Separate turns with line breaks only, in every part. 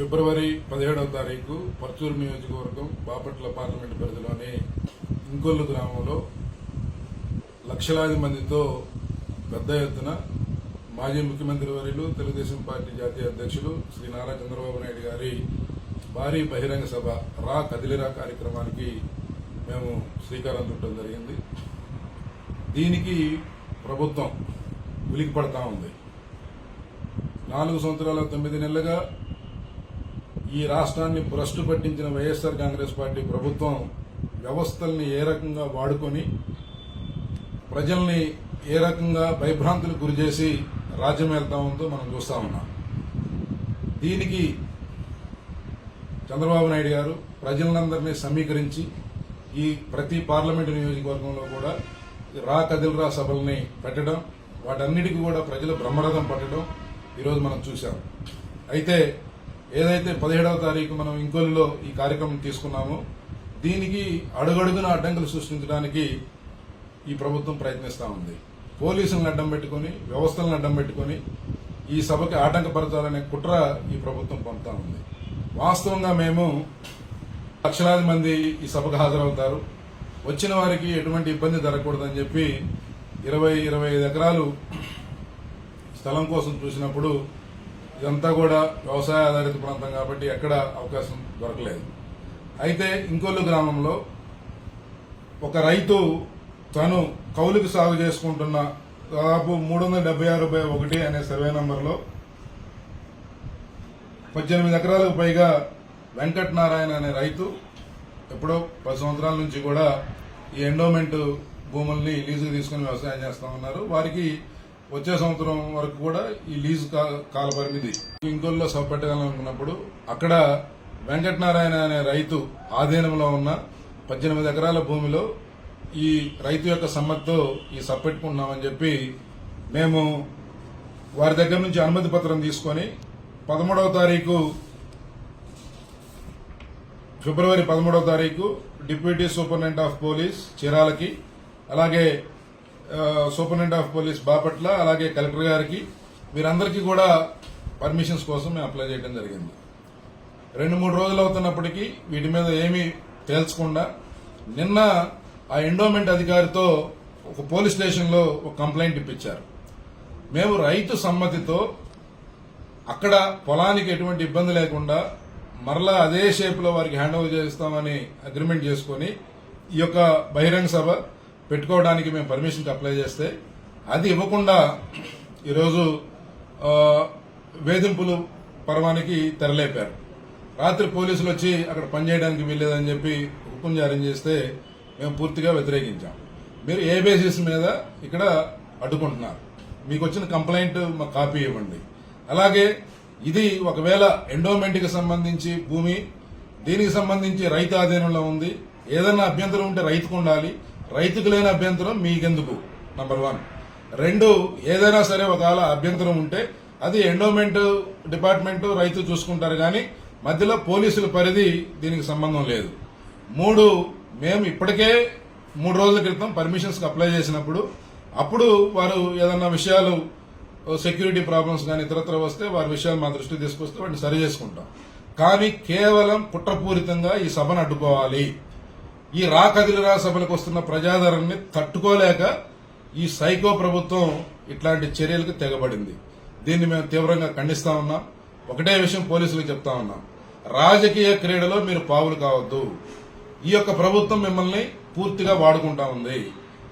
ఫిబ్రవరి పదిహేడవ తారీఖు పర్చూరు నియోజకవర్గం బాపట్ల పార్లమెంట్ పరిధిలోని ఇంకొల్లు గ్రామంలో లక్షలాది మందితో పెద్ద ఎత్తున మాజీ ముఖ్యమంత్రి వర్యులు తెలుగుదేశం పార్టీ జాతీయ అధ్యక్షులు శ్రీ నారా చంద్రబాబు నాయుడు గారి భారీ బహిరంగ సభ రా కదిలిరా కార్యక్రమానికి మేము శ్రీకారం చుట్టడం జరిగింది. దీనికి ప్రభుత్వం ఉలికి పడతా ఉంది. నాలుగు సంవత్సరాల తొమ్మిది నెలలుగా ఈ రాష్ట్రాన్ని భ్రష్టు పట్టించిన వైఎస్ఆర్ కాంగ్రెస్ పార్టీ ప్రభుత్వం వ్యవస్థల్ని ఏ రకంగా వాడుకొని ప్రజల్ని ఏ రకంగా భయభ్రాంతులు గురి చేసి రాజ్యం వెళ్తా ఉందో మనం చూస్తా ఉన్నాం. దీనికి చంద్రబాబు నాయుడు గారు ప్రజలందరినీ సమీకరించి ఈ ప్రతి పార్లమెంటు నియోజకవర్గంలో కూడా రా కదిలరా సభల్ని పెట్టడం వాటన్నిటికీ కూడా ప్రజలు బ్రహ్మరథం పట్టడం ఈరోజు మనం చూసాం అయితే ఏదైతే పదిహేడవ తారీఖు మనం ఇంకొల్లిలో ఈ కార్యక్రమం తీసుకున్నామో దీనికి అడుగడుగున అడ్డంకులు సృష్టించడానికి ఈ ప్రభుత్వం ప్రయత్నిస్తూ ఉంది. పోలీసులను అడ్డం పెట్టుకొని వ్యవస్థలను అడ్డం పెట్టుకొని ఈ సభకి ఆటంకపరచాలనే కుట్ర ఈ ప్రభుత్వం పంపుతా ఉంది. వాస్తవంగా మేము లక్షలాది మంది ఈ సభకు హాజరవుతారు. వచ్చిన వారికి ఎటువంటి ఇబ్బంది జరగకూడదని చెప్పి ఇరవై ఇరవై ఐదు ఎకరాలు స్థలం కోసం చూసినప్పుడు ఇదంతా కూడా వ్యవసాయ ఆధారిత ప్రాంతం కాబట్టి ఎక్కడ అవకాశం దొరకలేదు. అయితే ఇంకొల్లు గ్రామంలో ఒక రైతు తను కౌలుకి సాగు చేసుకుంటున్న దాదాపు మూడు వందల డెబ్బై ఆరు బై ఒకటి అనే సర్వే నంబర్లో పద్దెనిమిది ఎకరాలకు పైగా వెంకటనారాయణ అనే రైతు ఎప్పుడో పది సంవత్సరాల నుంచి కూడా ఈ ఎండోమెంట్ భూముల్ని లీజుకు తీసుకుని వ్యవసాయం చేస్తా ఉన్నారు. వారికి వచ్చే సంవత్సరం వరకు కూడా ఈ లీజు కాల పరిమితి ఇంకొల్లో సభ పెట్టాలనుకున్నప్పుడు అక్కడ వెంకటనారాయణ అనే రైతు ఆధీనంలో ఉన్న పద్దెనిమిది ఎకరాల భూమిలో ఈ రైతు యొక్క సమ్మతితో ఈ సభ చెప్పి మేము వారి దగ్గర నుంచి అనుమతి పత్రం తీసుకొని పదమూడవ తారీఖు ఫిబ్రవరి పదమూడవ తారీఖు డిప్యూటీ సూపరింటెండెంట్ ఆఫ్ పోలీస్ చీరాలకి అలాగే సూపరింటెండెంట్ ఆఫ్ పోలీస్ బాపట్ల అలాగే కలెక్టర్ గారికి వీరందరికీ కూడా పర్మిషన్స్ కోసం మేము అప్లై చేయడం జరిగింది. రెండు మూడు రోజులు అవుతున్నప్పటికీ వీటి మీద ఏమీ తేల్చకుండా నిన్న ఆ ఎండోమెంట్ అధికారితో ఒక పోలీస్ స్టేషన్లో ఒక కంప్లైంట్ ఇప్పించారు. మేము రైతు సమ్మతితో అక్కడ పొలానికి ఎటువంటి ఇబ్బంది లేకుండా మరలా అదే షేప్లో వారికి హ్యాండ్ ఓవర్ చేస్తామని అగ్రిమెంట్ చేసుకుని ఈ యొక్క బహిరంగ సభ పెట్టుకోవడానికి మేము పర్మిషన్ అప్లై చేస్తే అది ఇవ్వకుండా ఈరోజు వేధింపులు పర్వానికి తెరలేపారు. రాత్రి పోలీసులు వచ్చి అక్కడ పనిచేయడానికి వీల్లేదని చెప్పి హుకుం జారీ చేస్తే మేము పూర్తిగా వ్యతిరేకించాం. మీరు ఏ బేసిస్ మీద ఇక్కడ అడ్డుకుంటున్నారు? మీకు వచ్చిన కంప్లైంట్ మాకు కాపీ ఇవ్వండి. అలాగే ఇది ఒకవేళ ఎండోమెంట్కి సంబంధించి భూమి దీనికి సంబంధించి రైతు ఆధీనంలో ఉంది ఏదైనా అభ్యంతరం ఉంటే రైతుకు ఉండాలి రైతుకు లేని అభ్యంతరం మీకెందుకు? నంబర్ వన్ రెండు ఏదైనా సరే ఒకవేళ అభ్యంతరం ఉంటే అది ఎండోమెంట్ డిపార్ట్మెంట్ రైతు చూసుకుంటారు కానీ మధ్యలో పోలీసుల పరిధి దీనికి సంబంధం లేదు. మూడు మేము ఇప్పటికే మూడు రోజుల క్రితం పర్మిషన్స్కి అప్లై చేసినప్పుడు అప్పుడు వారు ఏదన్నా విషయాలు సెక్యూరిటీ ప్రాబ్లమ్స్ కానీ ఇతరత్ర వస్తే వారి విషయాలు మా దృష్టికి తీసుకొస్తే వాటిని సరి చేసుకుంటాం. కానీ కేవలం కుట్రపూరితంగా ఈ సభను అడ్డుకోవాలి. ఈ రా కదిలిరా సభలకు వస్తున్న ప్రజాదరణని తట్టుకోలేక ఈ సైకో ప్రభుత్వం ఇట్లాంటి చర్యలకు తెగబడింది. దీన్ని మేము తీవ్రంగా ఖండిస్తా ఉన్నాం. ఒకటే విషయం పోలీసులకు చెప్తా ఉన్నాం. రాజకీయ క్రీడలో మీరు పావులు కావద్దు. ఈ యొక్క ప్రభుత్వం మిమ్మల్ని పూర్తిగా వాడుకుంటా ఉంది.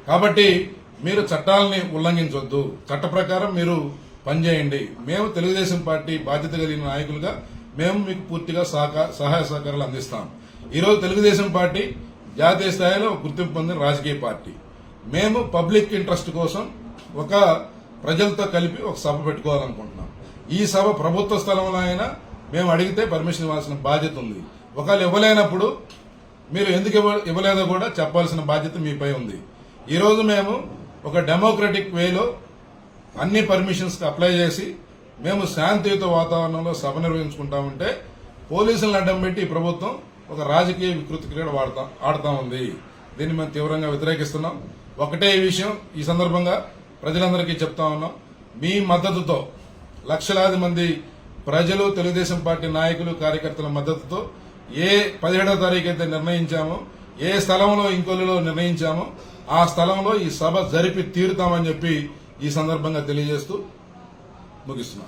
కాబట్టి మీరు చట్టాలని ఉల్లంఘించొద్దు. చట్ట ప్రకారం మీరు పనిచేయండి. మేము తెలుగుదేశం పార్టీ బాధ్యత కలిగిన నాయకులుగా మేము మీకు పూర్తిగా సహకా- సహాయ సహకారాలు అందిస్తాం. ఈరోజు తెలుగుదేశం పార్టీ జాతీయ స్థాయిలో గుర్తింపు పొందిన రాజకీయ పార్టీ. మేము పబ్లిక్ ఇంట్రెస్ట్ కోసం ఒక ప్రజలతో కలిపి ఒక సభ పెట్టుకోవాలనుకుంటున్నాం. ఈ సభ ప్రభుత్వ స్థలంలో అయినా మేము అడిగితే పర్మిషన్ ఇవ్వాల్సిన బాధ్యత ఉంది. ఒకవేళ ఇవ్వలేనప్పుడు మీరు ఎందుకు ఇవ్వలేదో కూడా చెప్పాల్సిన బాధ్యత మీపై ఉంది. ఈరోజు మేము ఒక డెమోక్రటిక్ వేలో అన్ని పర్మిషన్స్కి అప్లై చేసి మేము శాంతియుత వాతావరణంలో సభ నిర్వహించుకుంటామంటే పోలీసులను అడ్డం పెట్టి ప్రభుత్వం ఒక రాజకీయ వికృతి క్రీడ వాడతా ఆడుతా ఉంది. దీన్ని మేము తీవ్రంగా వ్యతిరేకిస్తున్నాం. ఒకటే విషయం ఈ సందర్భంగా ప్రజలందరికీ చెప్తా ఉన్నాం. మీ మద్దతుతో లక్షలాది మంది ప్రజలు తెలుగుదేశం పార్టీ నాయకులు కార్యకర్తల మద్దతుతో ఏ పదిహేడో తారీఖు అయితే నిర్ణయించామో ఏ స్థలంలో ఇంకొల్లులో నిర్ణయించామో ఆ స్థలంలో ఈ సభ జరిపి తీరుతామని చెప్పి ఈ సందర్భంగా తెలియజేస్తూ ముగిస్తున్నాను.